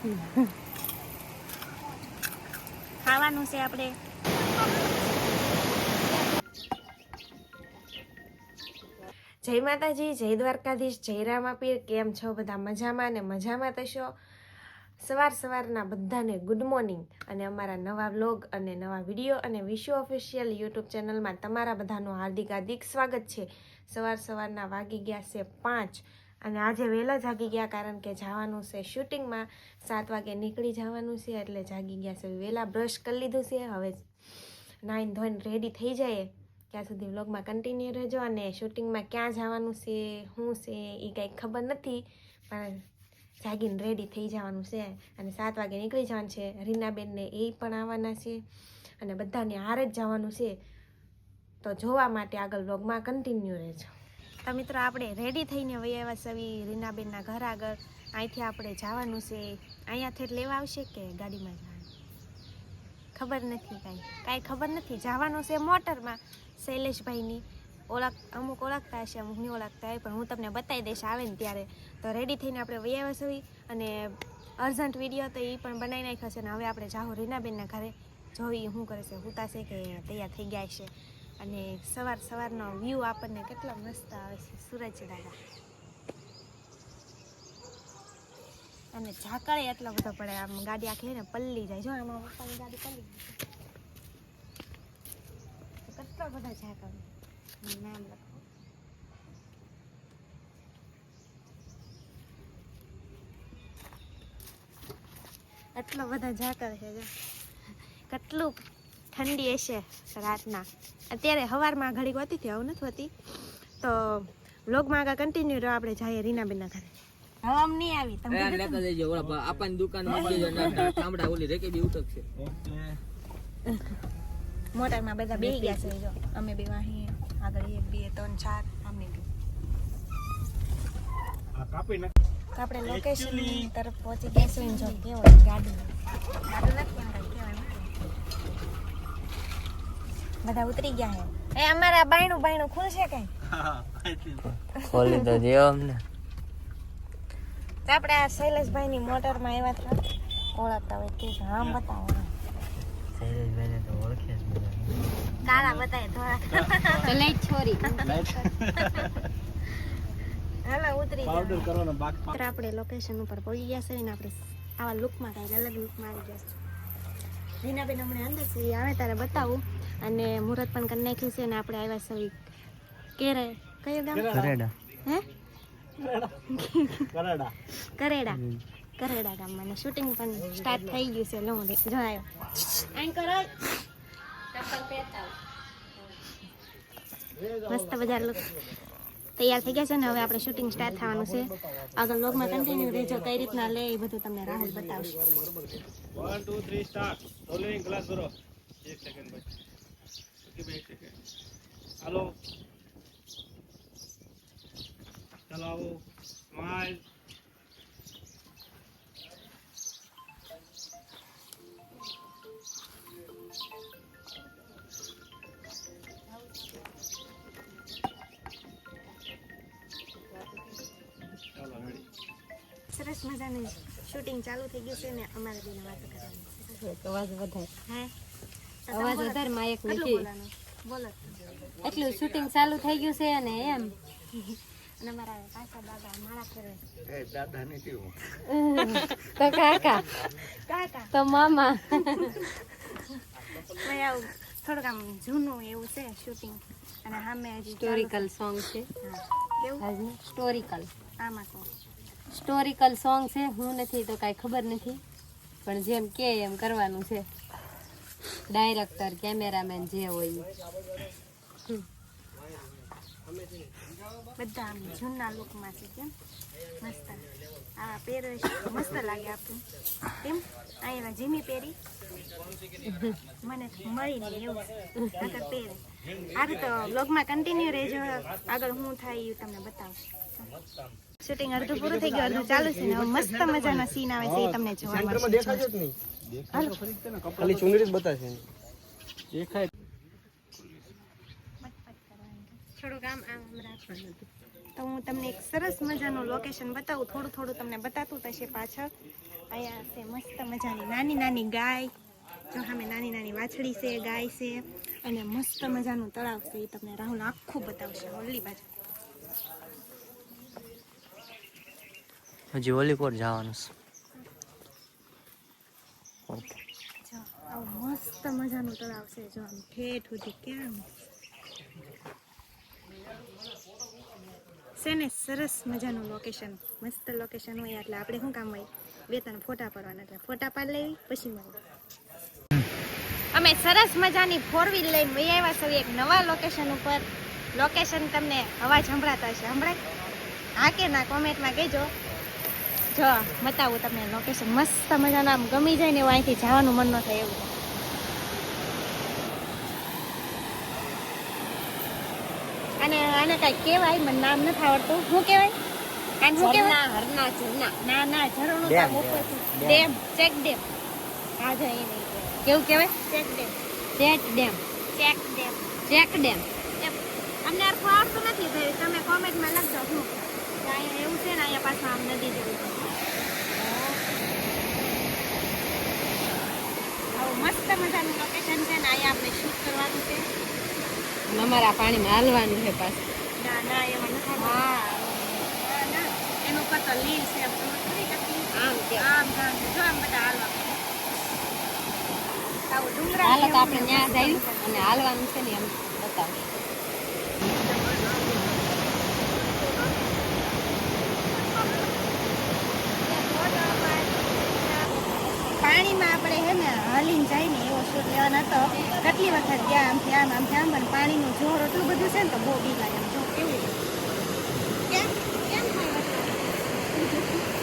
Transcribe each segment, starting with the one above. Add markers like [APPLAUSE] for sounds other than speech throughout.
[LAUGHS] ખાવાનું છે આપણે. જય માતાજી, જય દ્વારકાધીશ, જય રામાપીર. કેમ છો? બધા મજામાં ને મજામાં થશો સવાર સવારના બધાને ગુડ મોર્નિંગ અને અમારા નવા વ્લોગ અને નવા વીડિયો અને વિશ્વ ઓફિશિયલ યુટ્યુબ ચેનલમાં તમારા બધાનું હાર્દિક હાર્દિક સ્વાગત છે. સવાર સવારના વાગી ગયા છે પાંચ. અને આજે વહેલા જાગી ગયા કારણ કે જવાનું છે શૂટિંગમાં. સાત વાગે નીકળી જવાનું છે એટલે જાગી ગયા છે. વહેલા બ્રશ કરી લીધું છે. હવે નાઈન ધોઈને રેડી થઈ જાય ત્યાં સુધી વ્લોગમાં કન્ટિન્યુ રહેજો અને શૂટિંગમાં ક્યાં જવાનું છે, શું છે એ કંઈ ખબર નથી. પણ જાગીને રેડી થઈ જવાનું છે અને સાત વાગે નીકળી જવાનું છે. રીનાબેનને એ પણ આવવાના છે અને બધાને હારે જ જવાનું છે. તો જોવા માટે આગળ વ્લોગમાં કન્ટિન્યુ રહેજો. તો મિત્રો, આપણે રેડી થઈને વહી આવ્યા સવી રીનાબેનના ઘર આગળ. અહીંથી આપણે જવાનું છે. અહીંયાથી લેવા આવશે કે ગાડીમાં જવાનું? ખબર નથી કાંઈ. કાંઈ ખબર નથી. જવાનું છે મોટરમાં, શૈલેષભાઈની. ઓળખ, અમુક ઓળખતા હશે, અમુક નહીં ઓળખતા હોય, પણ હું તમને બતાવી દઈશ આવે ને ત્યારે. તો રેડી થઈને આપણે વહી છીએ અને અર્જન્ટ વીડિયો તો એ પણ બનાવી નાખ્યો છે અને હવે આપણે જાહો રીનાબેનના ઘરે. જોઈ શું કરે છે હુતાશે કે તૈયાર થઈ ગયા છે. અને સવાર સવારનો વ્યૂ આપણને કેટલો મસ્ત આવે છે, સૂરજ દાદા અને ઝાકળે એટલો બધો પડે, આમ ગાડી આખી ને પલ્લી જાય. જો, આમાં પપ્પાની ગાડી પલ્લી ગઈ કેટલો બધો ઝાકળ. નામ લખો. એટલો બધા ઝાકળ છે, જો. કેટલું ઠંડી હશે રાતના. અત્યારે સવારમાં ઘડીક હોતી હતી આવું નથી હોતી. તો વ્લોગમાં આગળ કન્ટિન્યુ રહો આપણે જઈએ રીનાબેનના ઘરે. હવે નહીં આવી. તમે લેતા જજો ઓલા ભા- દુકાન મૂકી દેજો ને આ ઠામડા ઓલી રેકે બી ઉઠકશે મોટરમાં બધા બે ગયા છે જો. અમે બે વાહી આગળ એક બે ત્રણ ચાર અમે બે આપણે લોકેશન તરફ પહોંચી ગયા છે જો. કેવો ગાડી ગાડી નથી એમ કાંઈ કહેવાય નથી. બધા ઉતરી ગયા છે એ અમારા બાયણું બાયણું ખુલશે કઈ? ખોલી તો દેવો અમને આપણે આ શૈલેષભાઈ ની મોટર મોટરમાં આવ્યા હતા. ઓળખતા હોય કે છે. બતાવો. શૈલેષભાઈ ને તો ઓળખે જ કાળા બતાવે થોડા તો લઈ છોરી હાલા ઉતરી જાઓ. અત્યારે આપણે લોકેશન ઉપર પહોંચી ગયા છે ને આપણે આવા લુકમાં કાંઈક અલગ લુકમાં આવી ગયા છે. રીનાબેન હમણાં અંદર છે આવે ત્યારે બતાવું. અને મુહૂર્ત પણ કરી નાખ્યું છે અને આપણે આવ્યા છે કેરે કયું ગામ? કરેડા. હે? કરેડા. કરેડા. ગામમાં ને શૂટિંગ પણ સ્ટાર્ટ થઈ ગયું છે લો જો આવ્યો આઈ કરો મસ્ત બધા લોક તૈયાર થઈ ગયા છે ને હવે આપણે શૂટિંગ સ્ટાર્ટ થવાનું છે. આગળ લોગમાં કન્ટિન્યુ રહેજો કઈ રીતના લે એ બધું તમને રાહુલ બતાવશે. One two three start rolling glass ભરો 1 સેકન્ડ પછી ઓકે ભાઈ એક સેકન્ડ હાલો ચાલો આવો સ્માઈલ ચાલો રેડી સરસ મજાનું શૂટિંગ ચાલુ થઈ ગયું છે ને અમારે બેને વાતો કરવાની. અવાજ વધારે. હે. તો અવાજ. વધારે માયક નથી. બોલો. એટલું શૂટિંગ ચાલુ થઈ ગયું છે અને એમ. [LAUGHS] અને મારા કાકા દાદા મારા ફેરવે [LAUGHS] તો કાકા. કાકા. તો મામા. આવું થોડુંક આમ જૂનું એવું છે શૂટિંગ અને સામે હિસ્ટોરિકલ સ્ટોરિકલ સોંગ છે. કેવું? આજનું આમાં કહો હિસ્ટોરિકલ સોંગ છે. હું નથી તો કાંઈ ખબર નથી. પણ જેમ કે એમ કરવાનું છે. ડાયરેક્ટર કેમેરામેન જે હોય બધા આમ જૂના લુકમાં છે કેમ? મસ્ત. આ પહેરવેશ મસ્ત લાગે આપણને કેમ? અહીંયા જીમી પહેરી? મને મળી નહીં એવું. આગળ પહેરે. તો બ્લોગમાં કન્ટિન્યુ રહેજો. આગળ હું થાય એ તમને બતાવશું શૂટિંગ અડધું પૂરું થઈ ગયું અડધું ચાલુ છે ને. મસ્ત મજાના સીન આવે છે એ તમને જોવા મળશે. ખાલી ચુંદડી જ બતાવશે દેખાય. આમ રાખવાનું. તો હું તમને એક સરસ મજાનું લોકેશન બતાવું. થોડું થોડું તમને બતાતું થશે પાછળ. અહીંયા છે મસ્ત મજાની નાની નાની ગાય. જો સામે નાની નાની વાછડી છે ગાય છે. અને મસ્ત મજાનું તળાવ છે. એ તમને રાહુલ આખું બતાવશે. ઓલી બાજુ. હજી ઓલી કોટ જવાનું છે જો આવું મસ્ત મજાનું તળાવ છે જો આમ ઠેઠ સુધી કેમ છે ને, સરસ મજાનું લોકેશન મસ્ત લોકેશન હોય એટલે આપણે શું કામ હોય? બે ત્રણ ફોટા પાડવાના એટલે ફોટા પાડી લેવી પછી મળે અમે સરસ મજાની ફોર વ્હીલ લઈને વહી આવ્યા છીએ એક નવા લોકેશન ઉપર. લોકેશન તમને અવાજ સંભળાતા હશે. સંભળાય? હા કે ના? કોમેન્ટમાં કહેજો. જો, બતાવું તમને લોકેશન મસ્ત મજાનું. આમ ગમી જાય ને અહીંથી જવાનું મન ન થાય એવું. અને આને કાંઈ કહેવાય મને નામ નથી આવડતું. શું કહેવાય? આને શું કહેવાય? હરના ઝરના ના ના ઝરણું કામ ડેમ. Check dam. હા જો એ કેવું કહેવાય? Check dam. Check dam. Check dam. Check dam. અમને અર્થ આવડતું નથી ભાઈ. તમે કોમેન્ટમાં લખજો શું અહીંયા એવું છે ને અહીંયા પાછું આમ નદી જેવું. મસ્ત મજાનું લોકેશન છે ને અહીંયા આપણે શૂટ કરવાનું છે. અમારા પાણીમાં હાલવાનું છે પાછું. ના ના એમાં નથી હા ના, ના એનું ઉપર તો એમ ખબર પડી કેટલી? આમ આમ આમ જો આમ બધા હાલવા આવું હાલો તો આપણે ત્યાં જઈ અને હાલવાનું છે ને એમ બતાવું. પાણીમાં આપણે હે ને હલીને જાય ને એવો શૂટ લેવાનો હતો. કેટલી વખત ગયા આમથી આમ આમથી આમ પણ પાણીનું જોર એટલું બધું છે ને તો બહુ બીક લાગે. જો કેવું?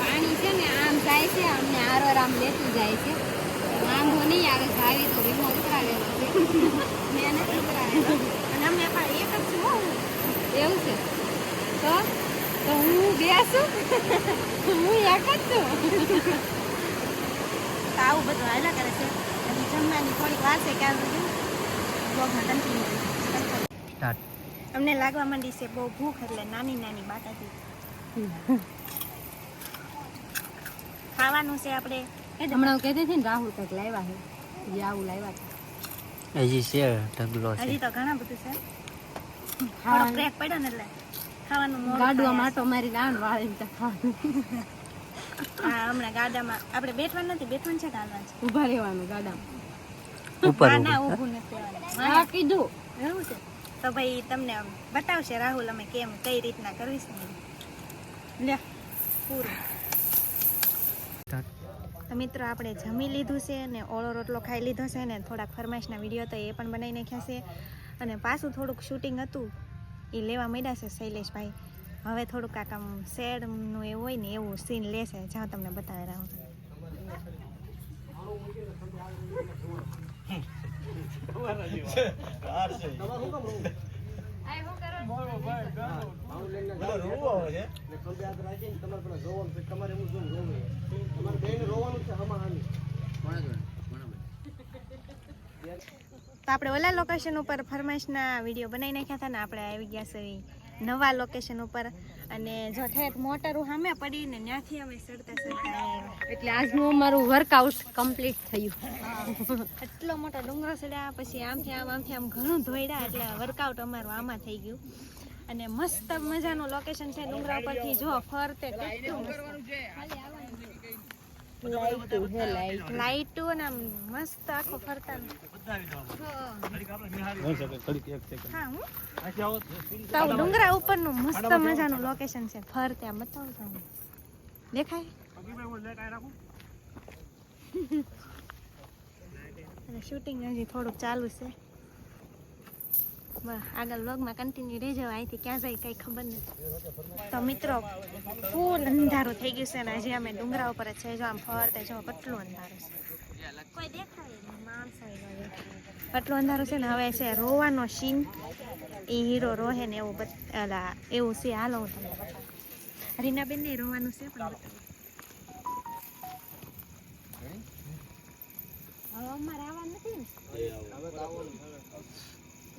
પાણી છે ને આમ જાય છે અમને આરોર આમ લેતું જાય છે. વાંધો નહીં આવે ભાવી તો વીમો ઉતરાવેલો છે મેં નથી ઉતરાવેલો અને અમે પણ એક જ છું હો. એવું છે? તો? તો હું બેસું હું એક જ છું? તો આવું બધું હાલ્યા કરે છે. અને જમવાની થોડીક વાર છે ક્યાં સુધી. બ્લોગમાં કન્ટિન્યુ સ્ટાર્ટ. અમને લાગવા માંડી છે બહુ ભૂખ એટલે નાની નાની બાટાથી. ખાવાનું છે આપણે. હમણાં હું કહેતી હતી ને રાહુલ કંઈક લાવ્યા છે. જે આવું લાવ્યા છે. હજી છે ઢગલો છે. હજી તો ઘણા બધું છે. થોડો ખાવાનું. બ્રેક પડ્યો ને એટલે ખાવાનું ગાડુઆ માટો મારી નાન વાળીને તો ખાવાનું. હા હમણાં ગાડામાં. આપણે બેઠવાનું નથી બેઠવાનું છે છે? ઊભા રહેવાનું ગાડામાં. ઉપર ના ઊભું નથી રહેવાનું. હા કીધું. એવું છે? તો ભાઈ તમને બતાવશે રાહુલ અમે કેમ કઈ રીતના કરવી છે લે પૂરું. મિત્રો આપણે જમી લીધું છે ને ઓળો રોટલો ખાઈ લીધો છે ને થોડાક ફરમાઈશના વીડિયો તો એ પણ બનાવી નાખ્યા છે. અને પાછું થોડુંક શૂટિંગ હતું એ લેવા માંડ્યા છે શૈલેષભાઈ. હવે થોડુંક આ આમ શેડનું એવું હોય ને એવું સીન લેશે. જ્યાં તમને બતાવી તો આપણે ઓલા લોકેશન ઉપર ફરમાઈશના વીડિયો બનાવી નાખ્યા હતા ને આપણે આવી ગયા છે. નવા લોકેશન ઉપર અને જો ઠેઠ મોટરું સામે પડી ને ત્યાંથી અમે સરતા સડતા એટલે આજનું અમારું વર્કઆઉટ કમ્પ્લીટ થયું. એટલો મોટો ડુંગરો ચડ્યા પછી આમથી આમ આમથી આમ ઘણું ધોઈડા એટલે વર્કઆઉટ અમારું આમાં થઈ ગયું. અને મસ્ત મજાનું લોકેશન છે ડુંગરા ઉપરથી. જો ફરતે કેટલું લાઈટું છે લાઈટ લાઈટો ને મસ્ત આખો ફરતા હા હું ડુંગરા ઉપરનું મસ્ત મજાનું લોકેશન છે. ફરતે આમ બતાવું તમને. દેખાય? શૂટિંગ [LAUGHS] હજી થોડુંક ચાલુ છે. આગળ વ્લોગમાં કન્ટિન્યુ રહેજો અહીંથી ક્યાં જાય કંઈ ખબર નથી. તો મિત્રો ફૂલ અંધારું થઈ ગયું છે ને હજી અમે ડુંગરા ઉપર જ છે. જો આમ ફરતે જો કેટલું અંધારું છે. એટલું અંધારું છે ને હવે છે રોવાનો સીન એ હીરો રોહે ને એવું અલા એવું છે. હાલો હું તમને બતાવું. રીનાબેન ને રોવાનું છે પણ બતાવું. હવે અમારે આવવાનું નથી ને?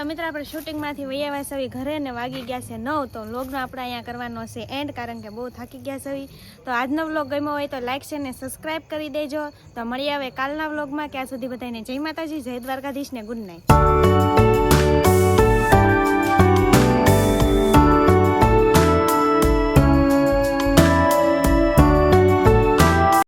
તો મિત્રો, આપણે શૂટિંગમાંથી વૈયાવા સવી ઘરે ને વાગી ગયા છે નવ, તો વ્લોગનો આપણે અહીંયા કરવાનો છે એન્ડ કારણ કે બહુ થાકી ગયા સવી તો આજનો વ્લોગ ગમ્યો હોય તો લાઇક છે ને સબસ્ક્રાઈબ કરી દેજો. તો મળી આવે કાલના વ્લોગમાં ત્યાં સુધી બધાને જય માતાજી, જય દ્વારકાધીશ ને ગુડ નાઇટ